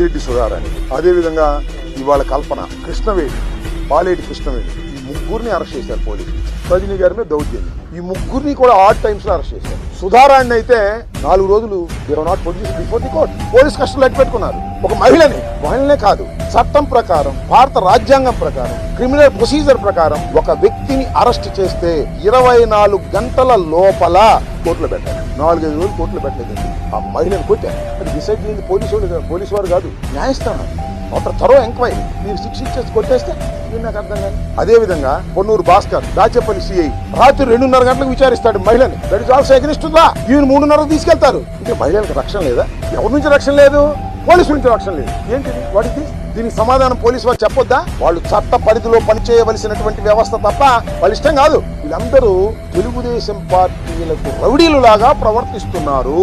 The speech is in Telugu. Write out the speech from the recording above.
పెద్దిరెడ్డి సుధారాణి అదేవిధంగా ఇవాళ కల్పన కృష్ణవేణి పాలేటి కృష్ణవేణి ఈ ముగ్గురిని అరెస్ట్ చేశారు పోలీసులు. రజనీ గారి మీద దౌర్జన్యం. ఈ ముగ్గురిని కూడా ఆర్ట్ టైమ్స్లో అరెస్ట్ చేశారు. సుధారాణి అయితే నాలుగు రోజులు they've not position before the court police కస్టడీలో పెట్టుకున్నారు. ఒక మహిళని మహిళనే కాదు చట్టం ప్రకారం భారత రాజ్యాంగం ప్రకారం క్రిమినల్ ప్రొసీజర్ ప్రకారం ఒక వ్యక్తిని అరెస్ట్ చేస్తే ఇరవై నాలుగు గంటల లోపల కోర్టులో పెట్టారు. నాలుగైదు రోజులు కోర్టులో పెట్టలేదండి ఆ మహిళను కొట్టారు. అది డిసైడ్ చేయండి పోలీసు వాళ్ళు పోలీసు వారు కాదు న్యాయస్థానం. After thorough enquiry. మీరు శిక్ష ఇచ్చేసి కొట్టేస్తే ఇది నాకు అర్థం కాదు. అదే విధంగా పొన్నూరు భాస్కర్ దాచేపల్లి సిఐ రాత్రి రెండున్నర గంటలకు విచారిస్తాడు మహిళని. దట్ ఇస్ ఆల్సో ఎగనిస్తుందా? ఈయన మూడున్నరకు తీసుకెళ్తారు. ఇంకా మహిళలకు రక్షణ లేదా? ఎవరి నుంచి రక్షణ లేదు? పోలీసు నుంచి రక్షణ లేదు. ఏంటిది? వాడికి దీనికి సమాధానం పోలీసు వారు చెప్పొద్దా? వాళ్ళు చట్ట పరిధిలో పనిచేయవలసినటువంటి వ్యవస్థ తప్ప వాళ్ళ ఇష్టం కాదు. వీళ్ళందరూ తెలుగుదేశం పార్టీలకు రౌడీలు లాగా ప్రవర్తిస్తున్నారు.